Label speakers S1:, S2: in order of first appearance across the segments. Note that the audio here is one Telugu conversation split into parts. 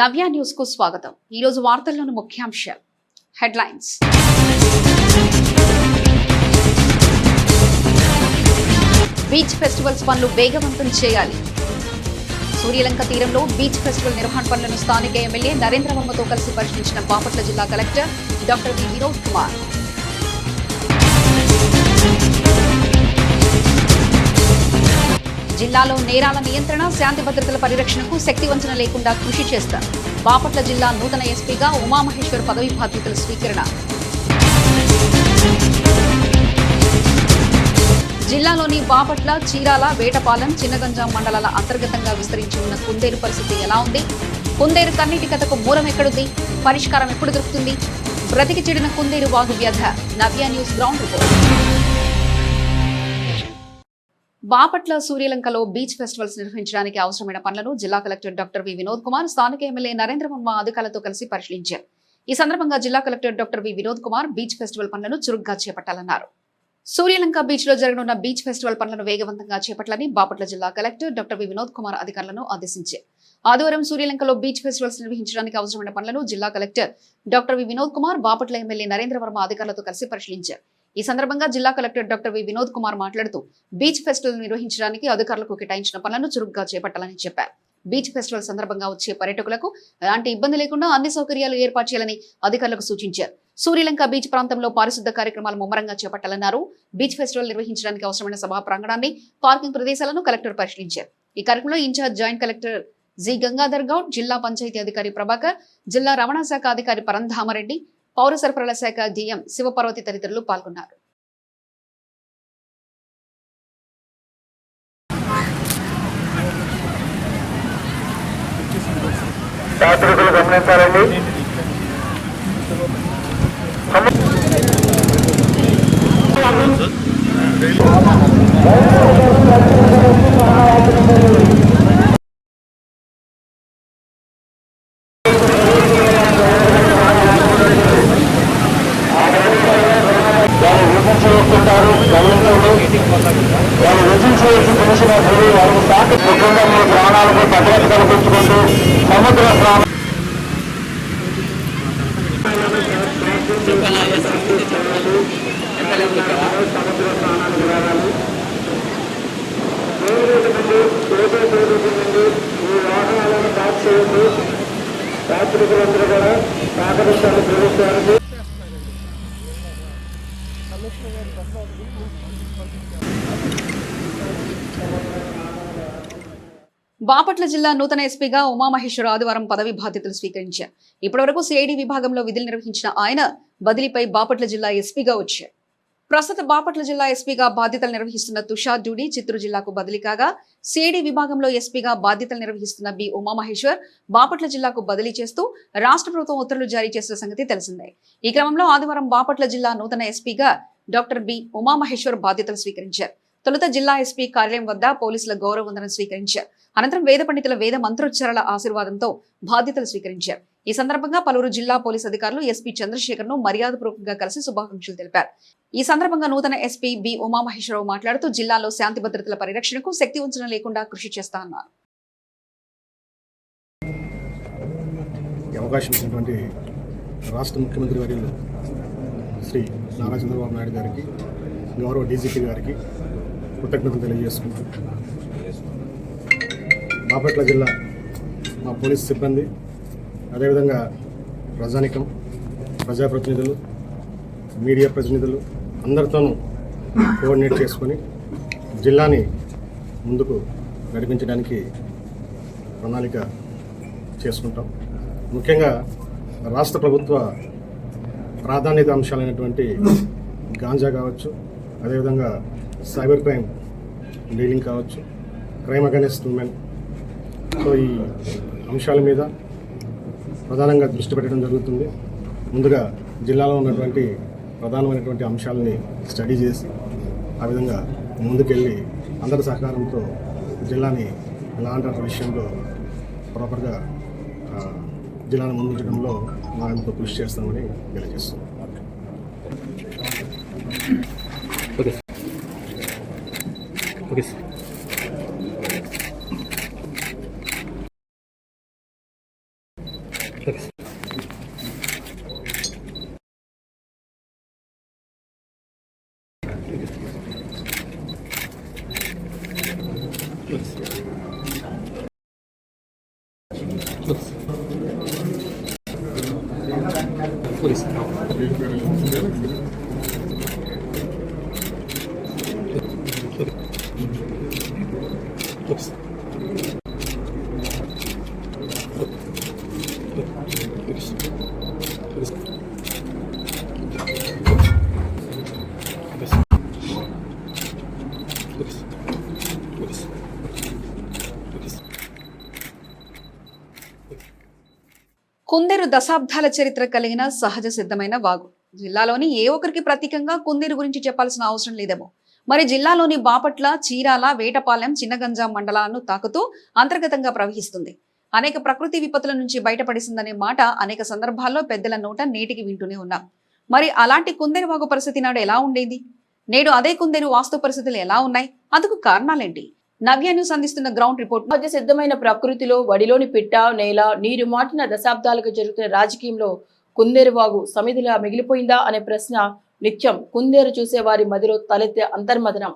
S1: నవ్య న్యూస్కు స్వాగతం. ఈ రోజు వార్తల్లోని ముఖ్యాంశాలు. హెడ్లైన్స్. బీచ్ ఫెస్టివల్స్ పనులు వేగవంతం చేయాలి. సూర్యలంక తీరంలో బీచ్ ఫెస్టివల్ నిర్వహణ పనులను స్థానిక ఎమ్మెల్యే నరేంద్ర వర్మతో కలిసి పరిశీలించిన బాపట్ల జిల్లా collector doctor V. Vinod Kumar. జిల్లాలో నేరాల నియంత్రణ శాంతి భద్రతల పరిరక్షణకు శక్తి వంచన లేకుండా కృషి చేస్తారు బాపట్ల జిల్లా నూతన ఎస్పీగా ఉమామహేశ్వర్ పదవి బాధ్యతల స్వీకరణ. జిల్లాలోని బాపట్ల చీరాల వేటపాలెం చిన్నగంజాం మండలాల అంతర్గతంగా విస్తరించి ఉన్న కుందేరు పరిస్థితి ఎలా ఉంది? కుందేరు కన్నీటి కథకు మూలం ఎక్కడుంది? పరిష్కారం ఎప్పుడు దొరుకుతుంది? బ్రతికి చెడిన కుందేరు వాగు వ్యధ Navya news ground report. Bapatla సూర్యలంకలో beach festivals నిర్వహించడానికి అవసరమైన పనులను జిల్లా collector doctor V Vinod Kumar స్థానిక ఎమ్మెల్యే నరేంద్ర వర్మ అధికారులతో కలిసి పరిశీలించారు. ఈ సందర్భంగా జిల్లా collector doctor V Vinod Kumar beach festival పనులను చురుగ్గా చేపట్టాలన్నారు. సూర్యలంక బీచ్లో జరగనున్న బీచ్ ఫెస్టివల్ పనులను వేగవంతంగా చేపట్టాలని బాపట్ల జిల్లా collector doctor V Vinod Kumar అధికారులను ఆదేశించారు. ఆదివారం సూర్యలంకలో బీచ్ ఫెస్టివల్స్ నిర్వహించడానికి అవసరమైన పనులను జిల్లా collector doctor V Vinod Kumar Bapatla MLA Narendra Varma అధికారులతో కలిసి పరిశీలించారు. ఈ సందర్భంగా జిల్లా collector doctor V Vinod Kumar మాట్లాడుతూ బీచ్ ఫెస్టివల్ నిర్వహించడానికి అధికారులకు కేటాయించిన పనులను చురుగ్గా చేపట్టాలని చెప్పారు. బీచ్ ఫెస్టివల్ సందర్భంగా వచ్చే పర్యటకులకు ఎలాంటి ఇబ్బంది లేకుండా అన్ని సౌకర్యాలు ఏర్పాటు చేయాలని అధికారులకు సూచించారు. సూర్యలంక బీచ్ ప్రాంతంలో పారిశుద్ధ కార్యక్రమాలు ముమ్మరంగా చేపట్టాలన్నారు. బీచ్ ఫెస్టివల్ నిర్వహించడానికి అవసరమైన సభా ప్రాంగణాన్ని పార్కింగ్ ప్రదేశాలను కలెక్టర్ పరిశీలించారు. ఈ కార్యక్రమంలో in-charge joint collector G Gangadhar Goud జిల్లా పంచాయతీ అధికారి ప్రభాకర్ జిల్లా రవాణా శాఖ అధికారి పరంధామరెడ్డి పౌర సరఫరాల శాఖ డిఎం శివపార్వతి తదితరులు పాల్గొన్నారు.
S2: యాత్రికులు గమనించాలండి.
S1: బాపట్ల జిల్లా నూతన ఎస్పీగా ఉమామహేశ్వర ఆదివారం పదవి బాధ్యతలు స్వీకరించారు. ఇప్పటివరకు సిఐడి విభాగంలో విధులు నిర్వహించిన ఆయన బదిలీపై బాపట్ల జిల్లా ఎస్పీగా వచ్చారు. ప్రస్తుత బాపట్ల జిల్లా ఎస్పీగా బాధ్యతలు నిర్వహిస్తున్న తుషార్ డూడి చిత్తూరు జిల్లాకు బదిలీ కాగా సిఐడి విభాగంలో ఎస్పీగా బాధ్యతలు నిర్వహిస్తున్న బి ఉమామహేశ్వర్ బాపట్ల జిల్లాకు బదిలీ చేస్తూ రాష్ట్ర ప్రభుత్వం ఉత్తర్వులు జారీ చేసిన సంగతి తెలిసిందే. ఈ క్రమంలో ఆదివారం బాపట్ల జిల్లా నూతన ఎస్పీగా డాక్టర్ బి ఉమామహేశ్వర్ బాధ్యతలు స్వీకరించారు. తొలుత జిల్లా ఎస్పీ కార్యాలయం వద్ద పోలీసుల గౌరవ వందనం స్వీకరించారు. అనంతరం వేద పండితుల వేద మంత్రోచ్చారాల ఆశీర్వాదంతో బాధ్యతలు స్వీకరించారు. ఈ సందర్భంగా పలువురు జిల్లా పోలీస్ అధికారులు ఎస్పీ చంద్రశేఖర్ను మర్యాదపూర్వకంగా కలిసి శుభాకాంక్షలు తెలిపారు. ఈ సందర్భంగా నూతన ఎస్పీ బి ఉమామహేశ్వరరావు మాట్లాడుతూ జిల్లాలో శాంతి భద్రతల పరిరక్షణకు శక్తి వంచన లేకుండా కృషి
S3: చేస్తానన్నారు. అవకాశం ఇచ్చినటువంటి రాష్ట్ర ముఖ్యమంత్రి వర్యులు శ్రీ నారా చంద్రబాబు నాయుడు గారికి గౌరవ డీజీపీ గారికి కృతజ్ఞతలు తెలియజేసుకుంటున్నాను బాపట్ల జిల్లా మా పోలీస్ సిబ్బంది అదేవిధంగా ప్రజానికం ప్రజాప్రతినిధులు మీడియా ప్రతినిధులు అందరితోనూ కోఆర్డినేట్ చేసుకొని జిల్లాని ముందుకు నడిపించడానికి ప్రణాళిక చేసుకుంటాం. ముఖ్యంగా రాష్ట్ర ప్రభుత్వ ప్రాధాన్యత అంశాలైనటువంటి గాంజా కావచ్చు అదేవిధంగా సైబర్ క్రైమ్ డీలింగ్ కావచ్చు క్రైమ్ అగైనెస్ట్ ఉమెన్ సో ఈ అంశాల మీద ప్రధానంగా దృష్టి పెట్టడం జరుగుతుంది. ముందుగా జిల్లాలో ఉన్నటువంటి ప్రధానమైనటువంటి అంశాలని స్టడీ చేసి ఆ విధంగా ముందుకెళ్ళి అందరి సహకారంతో జిల్లాని లాండ్ విషయంలో ప్రాపర్గా జిల్లాను ముందుంచడంలో మా ఎంతో కృషి చేస్తామని తెలియజేస్తున్నాం.
S4: ఓకే. Okay sir.
S1: కుందేరు దశాబ్దాల చరిత్ర కలిగిన సహజ సిద్ధమైన వాగు. జిల్లాలోని ఏ ఒక్కరికి ప్రత్యేకంగా కుందేరు గురించి చెప్పాల్సిన అవసరం లేదేమో. మరి జిల్లాలోని బాపట్ల చీరాల వేటపాలెం చిన్నగంజాం మండలాలను తాకుతూ అంతర్గతంగా ప్రవహిస్తుంది. అనేక ప్రకృతి విపత్తుల నుంచి బయటపడిసిందనే మాట అనేక సందర్భాల్లో పెద్దల నోట నేటికి వింటూనే ఉన్నాం. మరి అలాంటి కుందేరు వాగు పరిస్థితి నాడు ఎలా ఉండేది? నేడు అదే కుందేరు వాస్తు పరిస్థితులు ఎలా ఉన్నాయి? అందుకు కారణాలేంటి? నవ్య సంధిస్తున్న గ్రౌండ్ రిపోర్ట్.
S5: మధ్య సిద్ధమైన ప్రకృతిలో వడిలోని పిట్ట నేల నీరు మాటిన దశాబ్దాలుగా జరుగుతున్న రాజకీయంలో కుందేరువాగు సమిధిలా మిగిలిపోయిందా అనే ప్రశ్న నిత్యం కుందేరు చూసే వారి మదిలో తలెత్తే అంతర్మదనం.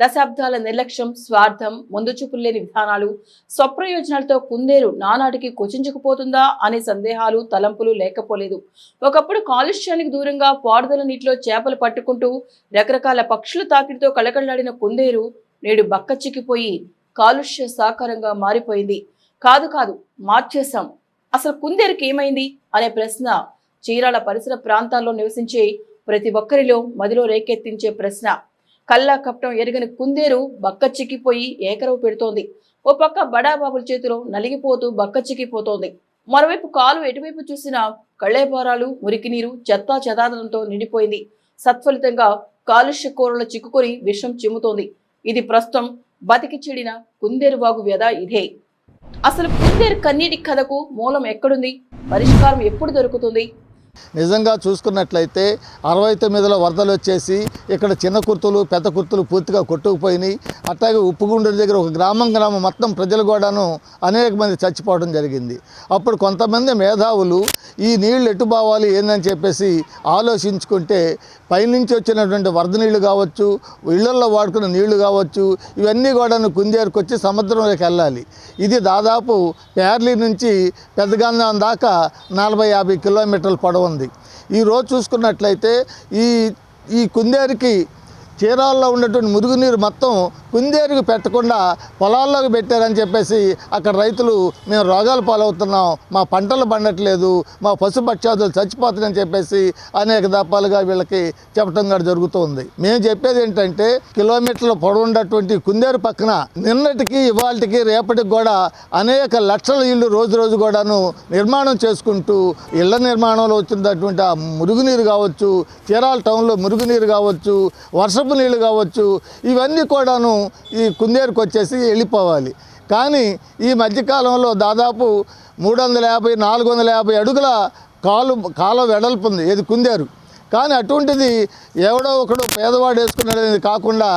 S5: దశాబ్దాల నిర్లక్ష్యం స్వార్థం ముందుచూపులు లేని విధానాలు స్వప్రయోజనాలతో కుందేరు నానాటికి కుచించుకుపోతుందా అనే సందేహాలు తలంపులు లేకపోలేదు. ఒకప్పుడు కాలుష్యానికి దూరంగా పారుదల నీటిలో చేపలు పట్టుకుంటూ రకరకాల పక్షుల తాకిడితో కళకళలాడిన కుందేరు నేడు బక్కచిక్కిపోయి కాలుష్య సాకారంగా మారిపోయింది. కాదు కాదు మార్చేశాం. అసలు కుందేరుకి ఏమైంది? అనే ప్రశ్న చీరాల పరిసర ప్రాంతాల్లో నివసించే ప్రతి ఒక్కరిలో మదిలో రేకెత్తించే ప్రశ్న. కల్లా కప్పటం ఎరగని కుందేరు బక్క చిక్కిపోయి ఏకరవు పెడుతోంది. ఓ పక్క బడాబాబుల చేతిలో నలిగిపోతూ బక్క చిక్కిపోతోంది. మరోవైపు కాలు ఎటువైపు చూసినా కళ్ళేపారాలు మురికి నీరు చెత్తా చెదాదనంతో నిండిపోయింది. సత్ఫలితంగా కాలుష్య కూరలు చిక్కుకొని విషం చిమ్ముతోంది. ఇది ప్రస్తుతం బతికి చెడిన కుందేరు బాగు వ్యధ ఇదే. అసలు కుందేరు కన్నీటి కథకు మూలం ఎక్కడుంది? పరిష్కారం ఎప్పుడు దొరుకుతుంది?
S6: నిజంగా చూసుకున్నట్లయితే అరవై తొమ్మిదిలో వరదలు వచ్చేసి ఇక్కడ చిన్న కుర్తులు పెద్ద కుర్తులు పూర్తిగా కొట్టుకుపోయినాయి. అట్లాగే ఉప్పుగుండూరు దగ్గర ఒక గ్రామం గ్రామం మొత్తం ప్రజలు కూడాను అనేక మంది చచ్చిపోవడం జరిగింది. అప్పుడు కొంతమంది మేధావులు ఈ నీళ్ళు ఎటు బావాలి ఏందని చెప్పేసి ఆలోచించుకుంటే పైనుంచి వచ్చినటువంటి వరద నీళ్ళు కావచ్చు ఇళ్ళల్లో వాడుకున్న నీళ్ళు కావచ్చు ఇవన్నీ కూడాను కుందేరుకొచ్చి సముద్రంలోకి వెళ్ళాలి. ఇది దాదాపు పేర్లీ నుంచి పెద్దగంధం దాకా నలభై యాభై కిలోమీటర్ల పొడవు ఉంది. ఈరోజు చూసుకున్నట్లయితే ఈ ఈ కుందేరికి చీరాల్లో ఉన్నటువంటి మురుగునీరు మొత్తం కుందేరుకు పెట్టకుండా పొలాల్లోకి పెట్టారని చెప్పేసి అక్కడ రైతులు మేము రోగాలు పాలవుతున్నాం మా పంటలు పండట్లేదు మా పశుపక్షాదులు చచ్చిపోతున్నాయని చెప్పేసి అనేక దప్పాలుగా వీళ్ళకి చెప్పడం కూడా జరుగుతుంది. మేము చెప్పేది ఏంటంటే కిలోమీటర్ల పొడవు ఉన్నటువంటి కుందేరు పక్కన నిన్నటికి ఇవాళకి రేపటికి కూడా అనేక లక్షల ఇళ్ళు రోజు రోజు కూడాను నిర్మాణం చేసుకుంటూ ఇళ్ళ నిర్మాణంలో వచ్చినటువంటి ఆ మురుగునీరు కావచ్చు చీరాల టౌన్లో మురుగునీరు కావచ్చు వర్షం వర్షపు నీళ్ళు కావచ్చు ఇవన్నీ కూడాను ఈ కుందేరుకు వచ్చేసి వెళ్ళిపోవాలి. కానీ ఈ మధ్యకాలంలో దాదాపు మూడు వందల యాభై నాలుగు వందల యాభై అడుగుల కాలు కాలం వెడల్పు ఉంది ఇది కుందేరు. కానీ అటువంటిది ఎవడో ఒకడు పేదవాడు వేసుకున్నాడు అనేది కాకుండా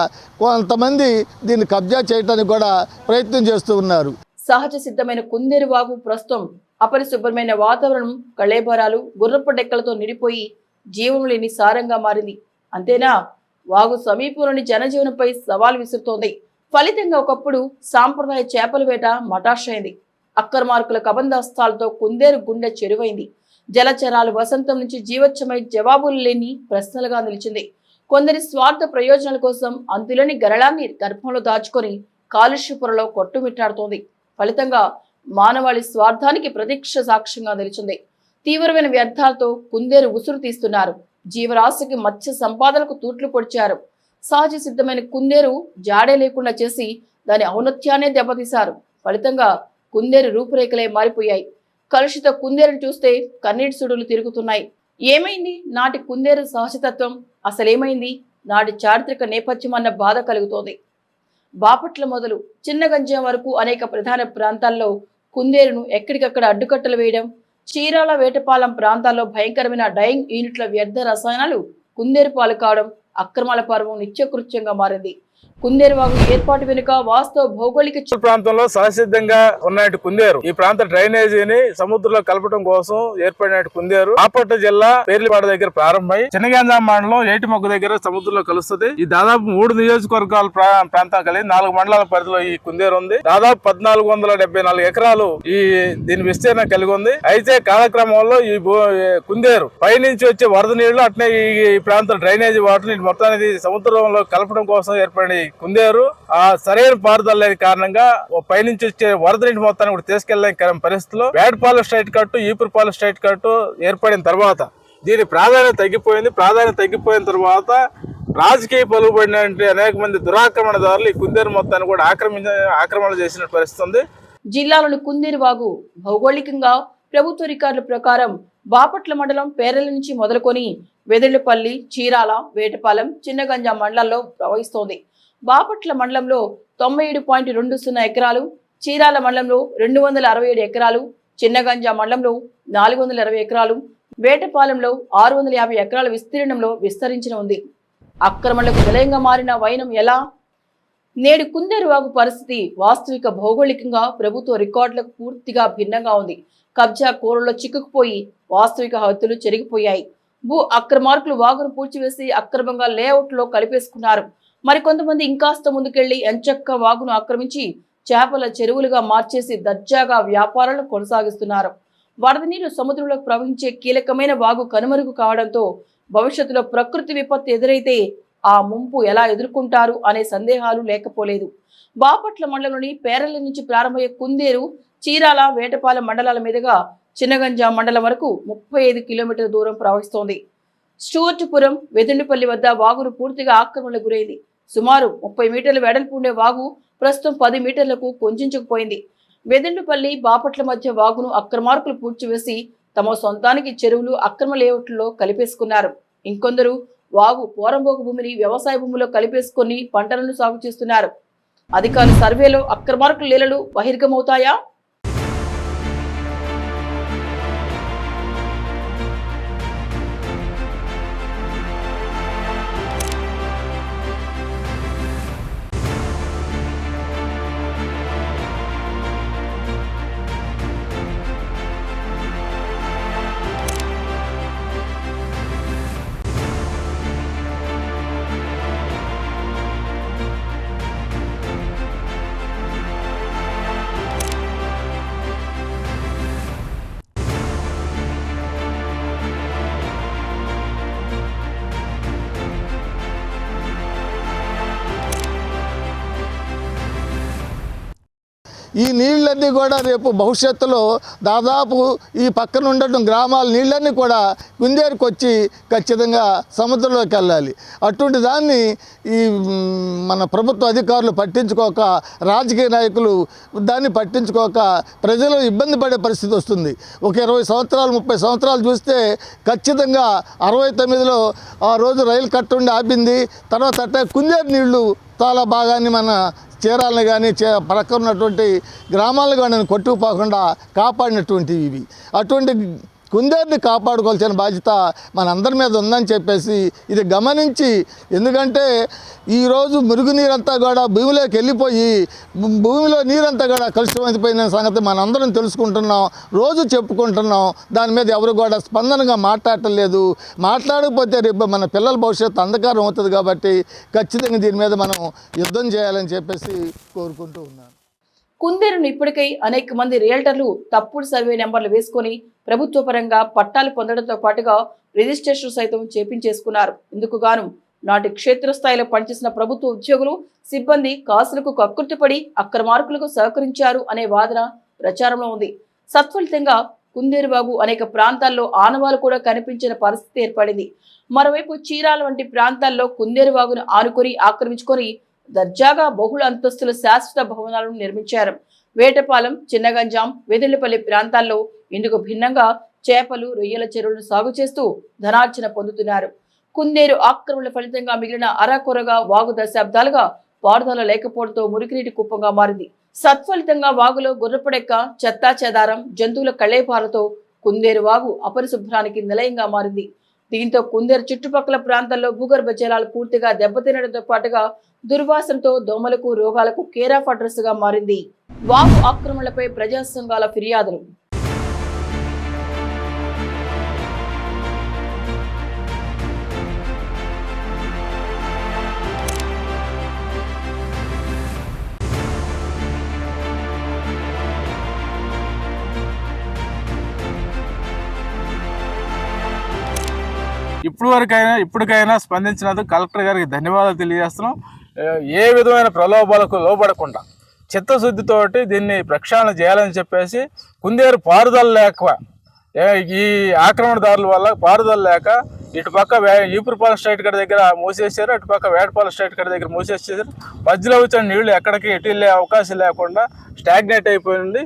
S6: కొంతమంది దీన్ని కబ్జా చేయడానికి కూడా ప్రయత్నం చేస్తూ ఉన్నారు.
S5: సహజ సిద్ధమైన కుందేరు వాగు ప్రస్తుతం అపరిశుభ్రమైన వాతావరణం కళేబరాలు గుర్రపు డెక్కలతో నిడిపోయి జీవం లేని సారంగా మారింది. అంతేనా? వాగు సమీపంలోని జనజీవనంపై సవాల్ విసురుతోంది. ఫలితంగా ఒకప్పుడు సాంప్రదాయ చేపల వేట మటాషైంది అక్రమార్కుల కబందాస్తాలతో కుందేరు గుండె చెరువైంది. జలచరాలు వసంతం నుంచి జీవచ్చమై జవాబులు లేని ప్రశ్నలుగా నిలిచింది. కొందరి స్వార్థ ప్రయోజనాల కోసం అందులోని గరళాన్ని గర్భంలో దాచుకొని కాలుష్య పొరలో కొట్టుమిట్టాడుతోంది. ఫలితంగా మానవాళి స్వార్థానికి ప్రతీక్ష సాక్ష్యంగా నిలిచింది. తీవ్రమైన వ్యర్థాలతో కుందేరు ఉసురు తీస్తున్నారు. జీవరాశికి మత్స్య సంపాదనకు తూట్లు పొడిచారు. సహజ సిద్ధమైన కుందేరు జాడే లేకుండా చేసి దాని ఔన్నత్యాన్నే దెబ్బతీశారు. ఫలితంగా కుందేరు రూపురేఖలే మారిపోయాయి. కలుషిత కుందేరును చూస్తే కన్నీటి సుడులు తిరుగుతున్నాయి. ఏమైంది? నాటి కుందేరు సహజతత్వం అసలేమైంది? నాటి చారిత్రక నేపథ్యం అన్న బాధ కలుగుతోంది. బాపట్ల మొదలు చిన్న గంజాం వరకు అనేక ప్రధాన ప్రాంతాల్లో కుందేరును ఎక్కడికక్కడ అడ్డుకట్టలు వేయడం చీరాల వేటపాలెం ప్రాంతాల్లో భయంకరమైన డైయింగ్ యూనిట్ల వ్యర్థ రసాయనాలు కుందేరు పాలు కావడం అక్రమాల పర్వం నిత్యకృత్యంగా మారింది. కుందేరు ఏర్పాటు వెనుక వాస్తవ భౌగోళిక
S7: ప్రాంతంలో సహసిద్ధంగా ఉన్నట్టు కుందేరు. ఈ ప్రాంత డ్రైనేజీని సముద్రంలో కలపడం కోసం ఏర్పడినట్టు కుందేరు. బాపట్ల జిల్లా పేర్లిపాడు దగ్గర ప్రారంభమై చిన్నగంజాం మండలం ఏటిమొగ్గు దగ్గర సముద్రంలో కలుస్తుంది. ఈ దాదాపు మూడు నియోజకవర్గాల ప్రా- ప్రాంతం కలిగి నాలుగు మండలాల పరిధిలో ఈ కుందేరు ఉంది. దాదాపు పద్నాలుగు వందల డెబ్బై నాలుగు ఎకరాలు ఈ దీని విస్తీర్ణం కలిగి ఉంది. అయితే కాలక్రమంలో ఈ ఈ కుందేరు పైనుంచి వచ్చే వరద నీళ్ళు అట్నే ఈ ప్రాంత ప్రాంతం డ్రైనేజీ వాటర్ మొత్తానికి సముద్రంలో కలపడం కోసం ఏర్పడిన కుందేరు. ఆ సరైన పారుదల లేని కారణంగా పైనుంచి వచ్చే వరద నీటి మొత్తాన్ని కూడా తీసుకెళ్ళేని పరిస్థితుల్లో Vetapalem straight cut Epurupalem straight cut ఏర్పడిన తర్వాత దీని ప్రాధాన్యత తగ్గిపోయింది. ప్రాధాన్యత తగ్గిపోయిన తర్వాత రాజకీయ పలుకుబడిన అనేక మంది దురాక్రమణదారులు ఈ కుందేరు మొత్తాన్ని కూడా ఆక్రమించ ఆక్రమణ చేసిన పరిస్థితి ఉంది
S5: జిల్లాలోని కుందేరు వాగు భౌగోళికంగా ప్రభుత్వ రికార్డుల ప్రకారం బాపట్ల మండలం పేరల నుంచి మొదలుకొని వెదళ్ళపల్లి చీరాల వేటపాలెం చిన్నగంజా మండలాల్లో ప్రవహిస్తోంది. బాపట్ల మండలంలో తొంభై ఏడు పాయింట్ రెండు సున్నా ఎకరాలు చీరాల మండలంలో రెండు వందల అరవై ఏడు ఎకరాలు చిన్నగంజా మండలంలో నాలుగు వందల ఇరవై ఎకరాలు వేటపాలెంలో ఆరు వందల యాభై ఎకరాల విస్తీర్ణంలో విస్తరించిన ఉంది. అక్రమణలకు నిలయంగా మారిన వైనం ఎలా? నేడు కుందేరువాగు పరిస్థితి వాస్తవిక భౌగోళికంగా ప్రభుత్వ రికార్డులకు పూర్తిగా భిన్నంగా ఉంది. కబ్జా కోరల్లో చిక్కుకుపోయి వాస్తవిక హద్దులు చెరిగిపోయాయి భూ అక్రమార్కులు వాగును పూడ్చివేసి అక్రమంగా లేఅవుట్లో కలిపేసుకున్నారు. మరికొంతమంది ఇంకాస్త ముందుకెళ్ళి ఎంచక్క వాగును ఆక్రమించి చేపల చెరువులుగా మార్చేసి దర్జాగా వ్యాపారాలను కొనసాగిస్తున్నారు. వరద నీరు సముద్రంలోకి ప్రవహించే కీలకమైన వాగు కనుమరుగు కావడంతో భవిష్యత్తులో ప్రకృతి విపత్తు ఎదురైతే ఆ ముంపు ఎలా ఎదుర్కొంటారు అనే సందేహాలు లేకపోలేదు. బాపట్ల మండలంలోని పేరల నుంచి ప్రారంభమయ్యే కుందేరు చీరాల వేటపాలెం మండలాల మీదుగా చిన్నగంజా మండలం వరకు ముప్పై ఐదు కిలోమీటర్ల దూరం ప్రవహిస్తోంది. స్టూవర్టుపురం వెదుండిపల్లి వద్ద వాగును పూర్తిగా ఆక్రమణకు గురైంది. సుమారు ముప్పై మీటర్ల వెడల్పు ఉండే వాగు ప్రస్తుతం పది మీటర్లకు కొంచెంచుకుపోయింది వెదండుపల్లి బాపట్ల మధ్య వాగును అక్రమార్కులు పూడ్చివేసి తమ సొంతానికి చెరువులు అక్రమ లేఅవుట్లో కలిపేసుకున్నారు. ఇంకొందరు వాగు పోరంబోకు భూమిని వ్యవసాయ భూమిలో కలిపేసుకొని పంటలను సాగు చేస్తున్నారు అధికారుల సర్వేలో అక్రమార్కుల లీలలు బహిర్గమవుతాయా?
S6: ఈ నీళ్ళన్నీ కూడా రేపు భవిష్యత్తులో దాదాపు ఈ పక్కన ఉండటం గ్రామాల నీళ్ళన్నీ కూడా కుందేరుకు వచ్చి ఖచ్చితంగా సముద్రంలోకి వెళ్ళాలి. అటువంటి దాన్ని ఈ మన ప్రభుత్వ అధికారులు పట్టించుకోక రాజకీయ నాయకులు దాన్ని పట్టించుకోక ప్రజలు ఇబ్బంది పడే పరిస్థితి వస్తుంది. ఒక ఇరవై సంవత్సరాలు ముప్పై సంవత్సరాలు చూస్తే ఖచ్చితంగా అరవై తొమ్మిదిలో ఆ రోజు రైలు కట్టుండి ఆపింది తర్వాత అట్టే కుందేరు నీళ్ళు చాలా భాగాన్ని మన చీరాలను కానీ చే పక్కన ఉన్నటువంటి గ్రామాలను కానీ కొట్టుకుపోకుండా కాపాడినటువంటివి ఇవి. అటువంటి కుందేరుని కాపాడుకోవాల్సిన బాధ్యత మనందరి మీద ఉందని చెప్పేసి ఇది గమనించి ఎందుకంటే ఈరోజు మురుగునీరంతా కూడా భూమిలోకి వెళ్ళిపోయి భూమిలో నీరంతా కూడా కలుషితమైపోయిన సంగతి మనందరం తెలుసుకుంటున్నాం రోజు చెప్పుకుంటున్నాం. దాని మీద ఎవరు కూడా స్పందనగా మాట్లాడటం లేదు మాట్లాడకపోతే రేపు మన పిల్లల భవిష్యత్తు అంధకారం అవుతుంది కాబట్టి ఖచ్చితంగా దీని మీద మనం యుద్ధం చేయాలని చెప్పేసి కోరుకుంటూ ఉన్నాను.
S5: కుందేరును ఇప్పటికై అనేక మంది రియల్టర్లు తప్పుడు సర్వే నెంబర్లు వేసుకొని ప్రభుత్వ పరంగా పట్టాలు పొందడంతో పాటుగా రిజిస్ట్రేషన్ సైతం చేపించేసుకున్నారు. ఇందుకు గాను నాటి క్షేత్రస్థాయిలో పనిచేసిన ప్రభుత్వ ఉద్యోగులు సిబ్బంది కాసులకు కక్కుర్తిపడి అక్రమార్కులకు సహకరించారు అనే వాదన ప్రచారంలో ఉంది. సత్ఫలితంగా కుందేరుబాబు అనేక ప్రాంతాల్లో ఆనవాలు కూడా కనిపించిన పరిస్థితి ఏర్పడింది. మరోవైపు చీరాల వంటి ప్రాంతాల్లో కుందేరుబాగును ఆనుకొని ఆక్రమించుకొని దర్జాగా బహుళ అంతస్తుల శాశ్వత భవనాలను నిర్మించారు. వేటపాలెం చిన్నగంజాం వెదిలిపల్లి ప్రాంతాల్లో ఇందుకు భిన్నంగా చేపలు రొయ్యల చెరువులను సాగు చేస్తూ ధనార్జన పొందుతున్నారు. కుందేరు ఆక్రమణ ఫలితంగా మిగిలిన అరాకొరగా వాగు దశాబ్దాలుగా పారుదల లేకపోవడంతో మురికినీటి కుప్పంగా మారింది. సత్ఫలితంగా వాగులో గుర్రపడెక్క చెత్తా చెదారం జంతువుల కళేపాలతో కుందేరు వాగు అపరిశుభ్రానికి నిలయంగా మారింది. దీంతో కుందేరు చుట్టుపక్కల ప్రాంతాల్లో భూగర్భ జలాలు పూర్తిగా దెబ్బతినడంతో పాటుగా దుర్వాసనతో దోమలకు రోగాలకు కేరాఫ్ అడ్రస్గా మారింది. వాగు ఆక్రమణలపై ప్రజా సంఘాల ఫిర్యాదులు.
S7: ఇప్పుడు వరకైనా ఇప్పటికైనా స్పందించినందుకు కలెక్టర్ గారికి ధన్యవాదాలు తెలియజేస్తున్నాం. ఏ, విధమైన ప్రలోభాలకు లోపడకుండా చిత్తశుద్ధితోటి దీన్ని ప్రక్షాళన చేయాలని చెప్పేసి కుందేరు పారుదల లేక ఈ ఆక్రమణదారుల వల్ల పారుదల లేక ఇటు పక్క వే ఈపురపాలెం స్ట్రైట్ కడ దగ్గర మూసేసారు అటు పక్క వేటపాలెం స్ట్రైట్ కడ దగ్గర మూసేసారు మధ్యలో వచ్చిన నీళ్ళు ఎక్కడికి ఎటు వెళ్ళే అవకాశం లేకుండా స్టాగ్నేట్ అయిపోయింది.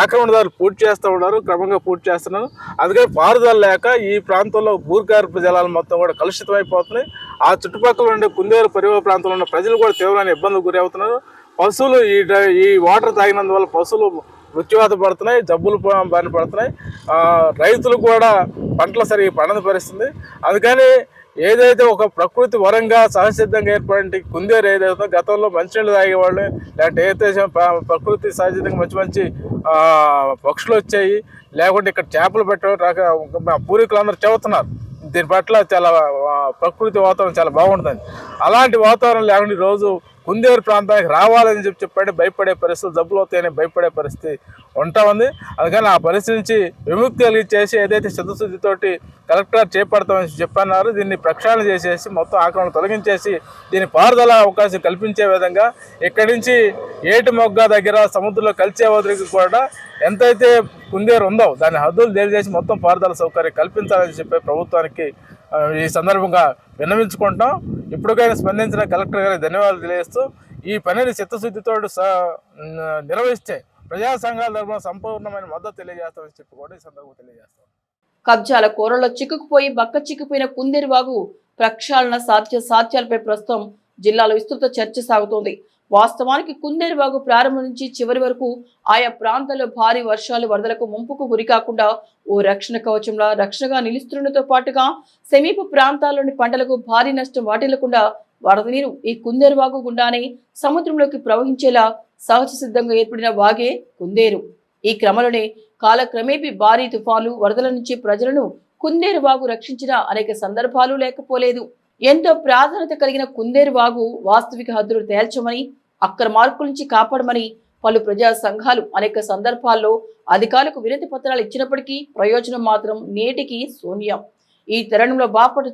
S7: ఆక్రమణదారులు పూర్తి చేస్తూ ఉన్నారు క్రమంగా పూర్తి చేస్తున్నారు. అందుకని పారుదల లేక ఈ ప్రాంతంలో భూగర్భ జలాలు మొత్తం కూడా కలుషితమైపోతున్నాయి ఆ చుట్టుపక్కల ఉండే కుందేరు పరివహ ప్రాంతంలో ఉన్న ప్రజలు కూడా తీవ్రమైన ఇబ్బందులకు గురవుతున్నారు. పశువులు ఈ ఈ వాటర్ తాగినందువల్ల పశువులు మృత్యువాత పడుతున్నాయి జబ్బులు బారిన పడుతున్నాయి. రైతులు కూడా పంటలు సరిగ్గా పండని పరిస్థితుంది అందుకని ఏదైతే ఒక ప్రకృతి వరంగా సహసిద్ధంగా ఏర్పడే కుందేరు ఏదైతే గతంలో మంచినీళ్ళు తాగేవాళ్ళు లేదంటే ఏదైతే ప్రకృతి సహజంగా మంచి మంచి పక్షులు వచ్చాయి లేకుంటే ఇక్కడ చేపలు పెట్టడం రక పూర్వీకులు అందరూ చెబుతున్నారు. దీని పట్ల చాలా ప్రకృతి వాతావరణం చాలా బాగుంటుంది. అలాంటి వాతావరణం లేకుండా ఈరోజు కుందేరు ప్రాంతానికి రావాలని చెప్పి చెప్పండి భయపడే పరిస్థితి జబ్బులు అవుతాయని భయపడే పరిస్థితి ఉంటా ఉంది. అందుకని ఆ పరిస్థితి నుంచి విముక్తి కలిగించేసి ఏదైతే చిత్తశుద్ధితోటి కలెక్టర్ చేపడతామని చెప్పన్నారు దీన్ని ప్రక్షాళన చేసేసి మొత్తం ఆక్రమణ తొలగించేసి దీని పారుదల అవకాశం కల్పించే విధంగా ఇక్కడి నుంచి ఏటి మొగ్గ దగ్గర సముద్రంలో కలిసే వదిలికి కూడా ఎంతైతే కుందేరు ఉందో దాని హద్దులు తెలియజేసి మొత్తం పారుదల సౌకర్యం కల్పించాలని చెప్పి ప్రభుత్వానికి ఈ సందర్భంగా విన్నవించుకుంటాం. ఇప్పటికైనా స్పందించిన కలెక్టర్ గారికి ధన్యవాదాలు తెలియజేస్తూ ఈ పనిని చిత్తశుద్ధితో నిర్వహిస్తే ప్రజా సంఘాల తరఫున సంపూర్ణమైన మద్దతు తెలియజేస్తామని చెప్పి కూడా ఈ సందర్భంగా తెలియజేస్తాం.
S5: కబ్జాల కూరలో చిక్కుకుపోయి బక్క చిక్కుపోయిన కుందేరు వాగు ప్రక్షాళన సాధ్య సాధ్యాలపై ప్రస్తుతం జిల్లాలో విస్తృత చర్చ సాగుతోంది. వాస్తవానికి కుందేరు వాగు ప్రారంభం నుంచి చివరి వరకు ఆయా ప్రాంతాల్లో భారీ వర్షాలు వరదలకు ముంపుకు గురికాకుండా ఓ రక్షణ కవచంలా రక్షణగా నిలుస్తుండటంతో పాటుగా సమీప ప్రాంతాల్లోని పంటలకు భారీ నష్టం వాటిల్లకుండా వరద నీరు ఈ కుందేరు వాగు గుండానే సముద్రంలోకి ప్రవహించేలా సహజ సిద్ధంగా ఏర్పడిన వాగే కుందేరు. ఈ క్రమంలోనే కాలక్రమేపీ భారీ తుఫాను వరదల నుంచి ప్రజలను కుందేరు వాగు రక్షించిన అనేక సందర్భాలు లేకపోలేదు. ఎంతో ప్రాధాన్యత కలిగిన కుందేరు వాగు వాస్తవిక హద్దులు తేల్చమని అక్రమార్కుల నుంచి కాపాడమని పలు ప్రజా సంఘాలు అనేక సందర్భాల్లో అధికారులకు వినతి పత్రాలు ఇచ్చినప్పటికీ ప్రయోజనం మాత్రం నేటికి శూన్యం. ఈ తరుణంలో బాపట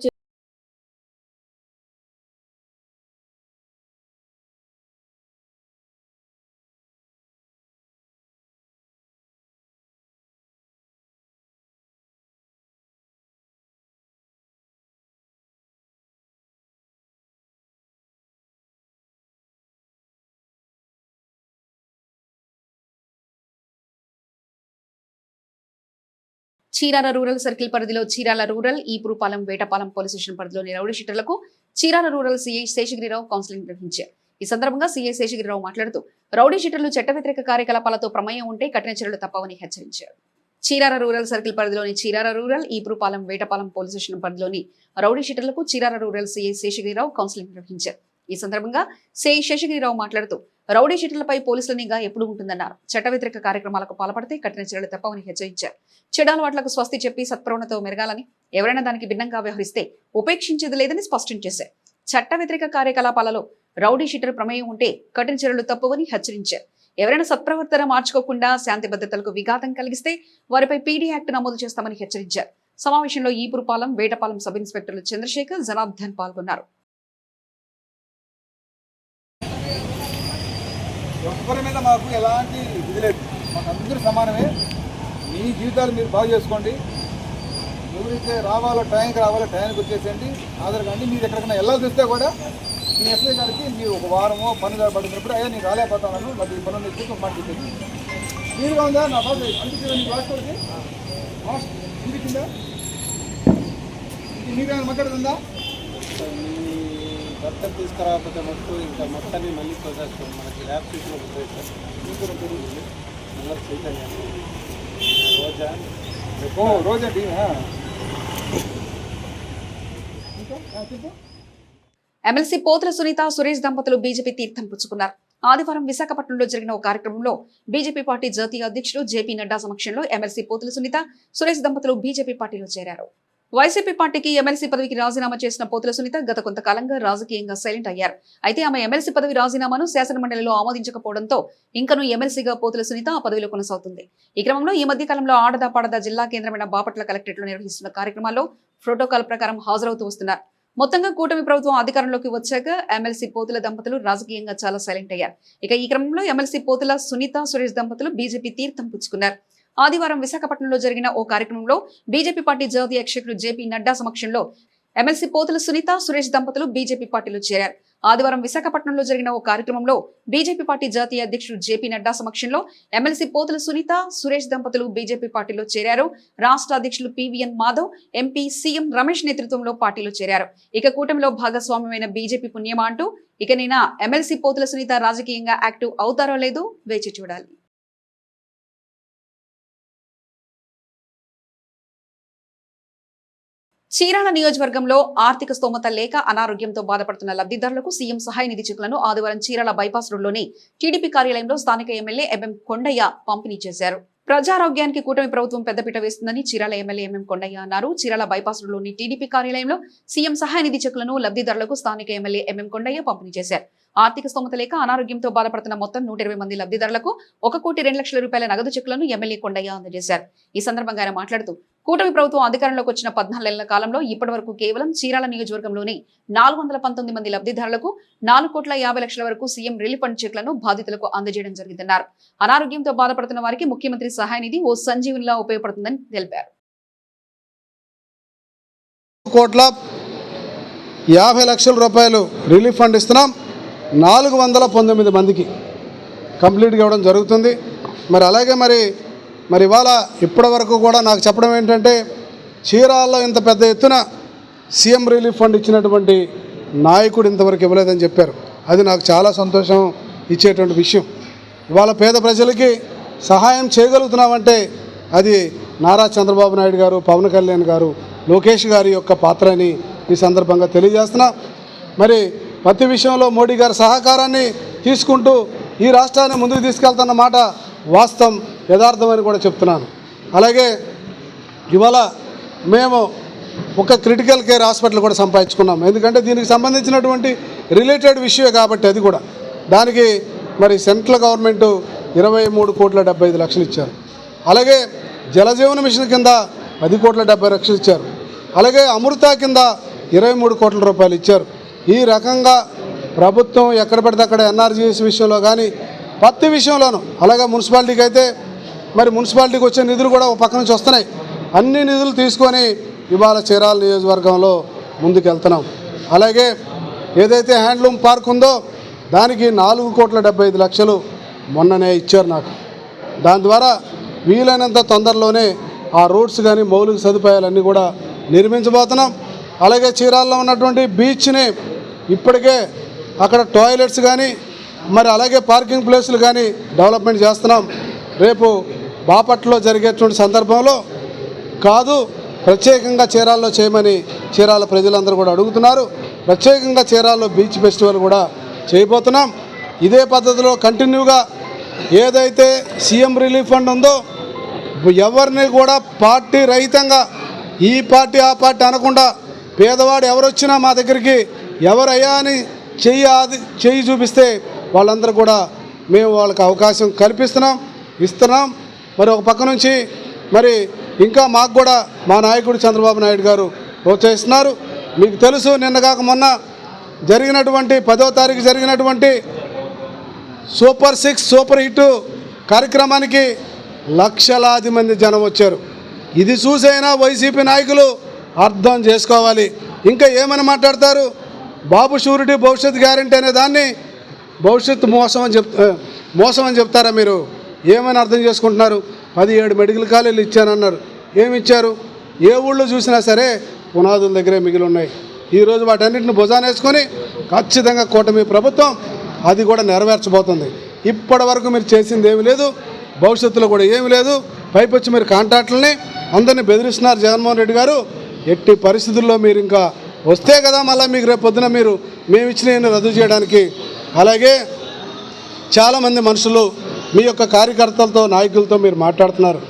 S1: చీరాల రూరల్ సర్కిల్ పరిధిలో Chirala rural Epurupalem Vetapalem police station పరిధిలోని rowdy షీటర్లకు Chirala rural CI Seshagirirao counselling నిర్వహించారు. ఈ సందర్భంగా సీఐ శేషగిరిరావు మాట్లాడుతూ రౌడీ షీటర్లు చట్ట వ్యతిరేక కార్యకలాపాలతో ప్రమేయం ఉంటే కఠిన చర్యలు తప్పవని హెచ్చరించారు. చీరాల రూరల్ సర్కిల్ పరిధిలోని Chirala rural Epurupalem Vetapalem police station పరిధిలోని rowdy షీటర్లకు Chirala rural CI Seshagirirao counselling నిర్వహించారు. ఈ సందర్భంగా సే శేషగిరిరావు మాట్లాడుతూ రౌడీ షీటర్లపై పోలీసుల నిఘా ఎప్పుడు ఉంటుందన్నారు. చట్ట వ్యతిరేక కార్యక్రమాలకు పాల్పడితే కఠిన చర్యలు తప్పవని హెచ్చరించారు. చెడాలవాట్లకు స్వస్తి చెప్పి సత్ప్రవణతో మెరగాలని ఎవరైనా దానికి భిన్నంగా వ్యవహరిస్తే ఉపేక్షించేది లేదని స్పష్టం చేశారు. చట్ట వ్యతిరేక కార్యకలాపాలలో రౌడీ షీటర్ ప్రమేయం ఉంటే కఠిన చర్యలు తప్పవని హెచ్చరించారు. ఎవరైనా సత్ప్రవర్తన మార్చుకోకుండా శాంతి భద్రతలకు విఘాతం కలిగిస్తే వారిపై పీడీ యాక్ట్ నమోదు చేస్తామని హెచ్చరించారు. సమావేశంలో ఈపురుపాలెం వేటపాలెం సబ్ ఇన్స్పెక్టర్లు చంద్రశేఖర్ జనార్దన్ పాల్గొన్నారు.
S8: ఎవరి మీద మాకు ఎలాంటి ఇది లేదు. మాకు అందరూ సమానమే. మీ జీవితాలు మీరు బాగు చేసుకోండి. ఎవరైతే రావాలో టైంకి రావాలో టైంకి వచ్చేసేయండి. ఆధార్ కానీ మీరు ఎక్కడికైనా వెళ్ళాల్సి వస్తే కూడా మీ ఎస్ఐ గారికి మీరు ఒక వారమో పని పడుతున్నప్పుడు అయ్యా నేను రాలేకపోతాను మరి ఈ పనులు చెప్పి ఒక మాట చెప్పేసి మీరు ఉందా? నా బాబు అనిపించిందా మీకు రాసుకోవడానికి అనిపించిందా ఇది మీకు మాట్లాడుతుందా?
S2: దత్తత తీసుకురాకపోతే మొత్తం ఇంకా మొత్తాన్ని మళ్ళీ ప్రొసెస్ మనకి ల్యాబ్ సీట్లో ఉంటుంది సార్ మీకు కూడా నల్ల చైతన్య. రోజా.
S8: ఓ రోజా రోజండి
S1: ఎమ్మెల్సీ పోతుల సునీత సురేష్ దంపతులు బీజేపీ తీర్థం పుచ్చుకున్నారు. ఆదివారం విశాఖపట్నంలో జరిగిన ఓ కార్యక్రమంలో బీజేపీ పార్టీ జాతీయ అధ్యక్షులు జేపీ నడ్డా సమక్షంలో ఎమ్మెల్సీ పోతుల సునీత సురేష్ దంపతులు బీజేపీ పార్టీలో చేరారు. వైసీపీ పార్టీకి ఎమ్మెల్సీ పదవికి రాజీనామా చేసిన పోతుల సునీత గత కొంతకాలంగా రాజకీయంగా సైలెంట్ అయ్యారు. అయితే ఆమె ఎమ్మెల్సీ పదవి రాజీనామాను శాసనమండలిలో ఆమోదించకపోవడంతో ఇంకను ఎమ్మెల్సీగా పోతుల సునీత ఆ పదవిలో కొనసాగుతుంది. ఈ క్రమంలో ఈ మధ్య కాలంలో ఆడదా పాడదా జిల్లా కేంద్రమైన బాపట్ల కలెక్టరేట్లో నిర్వహిస్తున్న కార్యక్రమాల్లో ప్రోటోకాల్ ప్రకారం హాజరవుతూ వస్తున్నారు. మొత్తంగా కూటమి ప్రభుత్వం అధికారంలోకి వచ్చాక ఎమ్మెల్సీ పోతుల దంపతులు రాజకీయంగా చాలా సైలెంట్ అయ్యారు. ఇక ఈ క్రమంలో ఎమ్మెల్సీ పోతుల సునీత సురేష్ దంపతులు బీజేపీ తీర్థం పుచ్చుకున్నారు. ఆదివారం విశాఖపట్నంలో జరిగిన ఓ కార్యక్రమంలో బీజేపీ పార్టీ జాతీయ అధ్యక్షుడు జేపీ నడ్డా సమక్షంలో ఎమ్మెల్సీ పోతుల సునీత సురేష్ దంపతులు బీజేపీ పార్టీలో చేరారు. ఆదివారం విశాఖపట్నంలో జరిగిన ఓ కార్యక్రమంలో బీజేపీ పార్టీ జాతీయ అధ్యక్షుడు జేపీ నడ్డా సమక్షంలో ఎమ్మెల్సీ పోతుల సునీత సురేష్ దంపతులు బీజేపీ పార్టీలో చేరారు. రాష్ట్ర అధ్యక్షులు PVN Madhav MP CM Ramesh నేతృత్వంలో పార్టీలో చేరారు. ఇక కూటమిలో భాగస్వామ్యమైన బీజేపీ పుణ్యమా అంటూ ఇక నిన్న ఎమ్మెల్సీ పోతుల సునీత రాజకీయంగా యాక్టివ్ అవుతారో లేదో వేచి చూడాలి. చీరాల నియోజకవర్గంలో ఆర్థిక స్తోమత లేక అనారోగ్యంతో బాధపడుతున్న లబ్ధిదారులకు సీఎం సహాయ నిధి చెక్కులను ఆదివారం చీరాల బైపాస్ రోడ్లోని టీడీపీ కార్యాలయంలో స్థానిక ఎమ్మెల్యే ఎంఎం కొండయ్య పంపిణీ చేశారు. ప్రజారోగ్యానికి కూటమి ప్రభుత్వం పెద్దపీట వేస్తుందని చీరాల ఎమ్మెల్యే ఎంఎం కొండయ్య అన్నారు. చీరాల బైపాస్ రోడ్లోని టీడీపీ కార్యాలయంలో సీఎం సహాయ నిధి చెక్కులను లబ్ధిదారులకు స్థానిక ఎమ్మెల్యే ఎంఎం కొండయ్య పంపిణీ చేశారు. ఆర్థిక స్తోమత లేక అనారోగ్యంతో బాధపడుతున్న మొత్తం నూట ఇరవై మంది లబ్ధిదారులకు ఒక కోటి రెండు లక్షల రూపాయల నగదు చెక్కులను ఎమ్మెల్యే కొండయ్య అందజేశారు. ఈ సందర్భంగా ఆయన మాట్లాడుతూ కూటమి ప్రభుత్వం అధికారంలోకి వచ్చిన పద్నాలుగు కాలంలో ఇప్పటి వరకు కేవలం చీరాల నియోజకవర్గంలోనే నాలుగు వందల పంతొమ్మిది మంది లబ్ధిదారులకు నాలుగు కోట్ల యాభై లక్షల వరకు సీఎం రిలీఫ్ ఫండ్ చెక్లను బాధితులకు అందజేయడం జరిగిందన్నారు. అనారోగ్యంతో బాధపడుతున్న వారికి ముఖ్యమంత్రి సహాయ నిధి ఓ సంజీవునిలా ఉపయోగపడుతుందని తెలిపారు.
S9: కోట్ల యాభై లక్షల రూపాయలు రిలీఫ్ ఫండ్ ఇస్తున్నాం. నాలుగు వందల పంతొమ్మిది మందికి కంప్లీట్గా ఇవ్వడం జరుగుతుంది. మరి అలాగే మరి మరి ఇవాళ ఇప్పటి వరకు కూడా నాకు చెప్పడం ఏంటంటే చీరాల్లో ఇంత పెద్ద ఎత్తున సీఎం రిలీఫ్ ఫండ్ ఇచ్చినటువంటి నాయకుడు ఇంతవరకు ఇవ్వలేదని చెప్పారు. అది నాకు చాలా సంతోషం ఇచ్చేటువంటి విషయం. ఇవాళ పేద ప్రజలకి సహాయం చేయగలుగుతున్నామంటే అది నారా చంద్రబాబు నాయుడు గారు పవన్ కళ్యాణ్ గారు లోకేష్ గారి యొక్క పాత్ర అని ఈ సందర్భంగా తెలియజేస్తున్నా. మరి ప్రతి విషయంలో మోడీ గారి సహకారాన్ని తీసుకుంటూ ఈ రాష్ట్రాన్ని ముందుకు తీసుకెళ్తున్న మాట వాస్తవం. యథార్థమని కూడా చెప్తున్నాను. అలాగే ఇవాళ మేము ఒక క్రిటికల్ కేర్ హాస్పిటల్ కూడా సంపాదించుకున్నాం. ఎందుకంటే దీనికి సంబంధించినటువంటి రిలేటెడ్ విషయమే కాబట్టి అది కూడా. దానికి మరి సెంట్రల్ గవర్నమెంట్ ఇరవై మూడు కోట్ల డెబ్బై ఐదు లక్షలు ఇచ్చారు. అలాగే జలజీవన మిషన్ కింద పది కోట్ల డెబ్బై లక్షలు ఇచ్చారు. అలాగే అమృత కింద ఇరవై మూడు కోట్ల రూపాయలు ఇచ్చారు. ఈ రకంగా ప్రభుత్వం ఎక్కడ పడితే అక్కడ ఎన్ఆర్జీఎస్ విషయంలో కానీ పత్తి విషయంలోనూ అలాగే మున్సిపాలిటీకి అయితే మరి మున్సిపాలిటీకి వచ్చే నిధులు కూడా ఒక పక్క నుంచి వస్తున్నాయి. అన్ని నిధులు తీసుకొని ఇవాళ చీరాల నియోజకవర్గంలో ముందుకు వెళ్తున్నాం అలాగే ఏదైతే హ్యాండ్లూమ్ పార్క్ ఉందో దానికి నాలుగు కోట్ల డెబ్బై ఐదు లక్షలు మొన్ననే ఇచ్చారు నాకు. దాని ద్వారా వీలైనంత తొందరలోనే ఆ రోడ్స్ కానీ మౌలిక సదుపాయాలన్నీ కూడా నిర్మించబోతున్నాం. అలాగే చీరాల్లో ఉన్నటువంటి బీచ్ని ఇప్పటికే అక్కడ టాయిలెట్స్ కానీ మరి అలాగే పార్కింగ్ ప్లేసులు కానీ డెవలప్మెంట్ చేస్తున్నాం. రేపు బాపట్లో జరిగేటువంటి సందర్భంలో కాదు ప్రత్యేకంగా చీరాల్లో చేయమని చీరాల ప్రజలందరూ కూడా అడుగుతున్నారు. ప్రత్యేకంగా చీరాల్లో బీచ్ ఫెస్టివల్ కూడా చేయబోతున్నాం. ఇదే పద్ధతిలో కంటిన్యూగా ఏదైతే సీఎం రిలీఫ్ ఫండ్ ఉందో ఎవరిని కూడా పార్టీ రహితంగా ఈ పార్టీ ఆ పార్టీ అనకుండా పేదవాడు ఎవరు వచ్చినా మా దగ్గరికి ఎవరయ్యా అని చెయ్యి ఆది చెయ్యి చూపిస్తే వాళ్ళందరూ కూడా మేము వాళ్ళకి అవకాశం కల్పిస్తున్నాం ఇస్తున్నాం. మరి ఒక పక్క నుంచి మరి ఇంకా మాకు కూడా మా నాయకుడు చంద్రబాబు నాయుడు గారు ప్రోత్సహిస్తున్నారు. మీకు తెలుసు నిన్న కాక మొన్న జరిగినటువంటి పదో తారీఖు జరిగినటువంటి సూపర్ సిక్స్ సూపర్ హిట్ కార్యక్రమానికి లక్షలాది మంది జనం వచ్చారు. ఇది చూసైనా వైసీపీ నాయకులు అర్థం చేసుకోవాలి. ఇంకా ఏమని మాట్లాడతారు? బాబు షూరిటీ భవిష్యత్ గ్యారంటీ అనే దాన్ని భవిష్యత్తు మోసం అని చెప్ మోసం అని చెప్తారా మీరు? ఏమని అర్థం చేసుకుంటున్నారు? పదిహేడు మెడికల్ కాలేజీలు ఇచ్చానన్నారు. ఏమి ఇచ్చారు ఏ ఊళ్ళో చూసినా సరే పునాదుల దగ్గరే మిగిలి ఉన్నాయి. ఈరోజు వాటన్నిటిని భుజానేసుకొని ఖచ్చితంగా కూటమి ప్రభుత్వం అది కూడా నెరవేర్చబోతుంది. ఇప్పటి వరకు మీరు చేసింది ఏమి లేదు. భవిష్యత్తులో కూడా ఏమీ లేదు. పైపొచ్చి మీరు కాంట్రాక్టులని అందరినీ బెదిరిస్తున్నారు జగన్మోహన్ రెడ్డి గారు. ఎట్టి పరిస్థితుల్లో మీరు ఇంకా వస్తే కదా మళ్ళీ మీకు రేపు పొద్దున మీరు మేమిచ్చిన రద్దు చేయడానికి. అలాగే చాలామంది మనుషులు మీ యొక్క కార్యకర్తలతో నాయకులతో మీరు మాట్లాడుతున్నారు.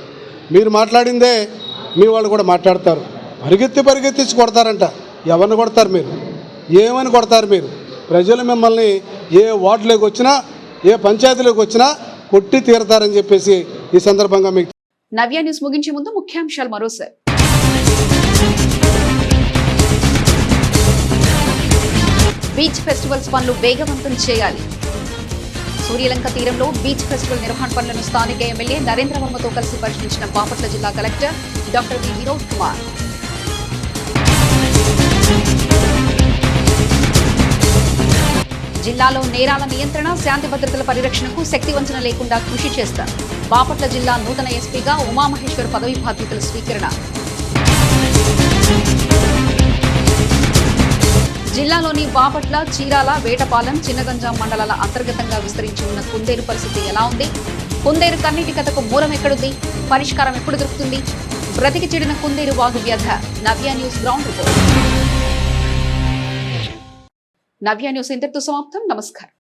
S9: మీరు మాట్లాడిందే మీ వాళ్ళు కూడా మాట్లాడతారు. పరిగెత్తి పరిగెత్తించి కొడతారంట. ఎవరిని కొడతారు మీరు? ఏమని కొడతారు మీరు? ప్రజలు మిమ్మల్ని ఏ వార్డులోకి వచ్చినా ఏ పంచాయతీలోకి వచ్చినా కొట్టి తీరతారని చెప్పేసి ఈ సందర్భంగా మీకు
S1: నవ్య న్యూస్ ముగించే ముందు ముఖ్యాంశాలు మరోసారి. బీచ్ ఫెస్టివల్స్ పనులు వేగవంతం చేయాలి. సూర్యలంక తీరంలో బీచ్ ఫెస్టివల్ నిర్వహణ పనులను స్థానిక ఎమ్మెల్యే నరేంద్ర వర్మతో కలిసి పరిశీలించిన బాపట్ల జిల్లా collector doctor V Vinod Kumar. జిల్లాలో నేరాల నియంత్రణ శాంతి భద్రతల పరిరక్షణకు శక్తి వంచన లేకుండా కృషి చేస్తారు బాపట్ల జిల్లా నూతన ఎస్పీగా ఉమామహేశ్వర్ పదవి బాధ్యతల స్వీకరణ. జిల్లాలోని బాపట్ల చీరాల వేటపాలెం చిన్నగంజాం మండలాల అంతర్గతంగా విస్తరించి ఉన్న కుందేరు పరిస్థితి ఎలా ఉంది? కుందేరు కన్నీటి కథకు మూలం ఎక్కడుంది? పరిష్కారం ఎప్పుడు దొరుకుతుంది? బ్రతికి చెడిన కుందేరు వాగు వ్యధ Navya news ground report. Navya news ఇంతటితో సమాప్తం. నమస్కారం.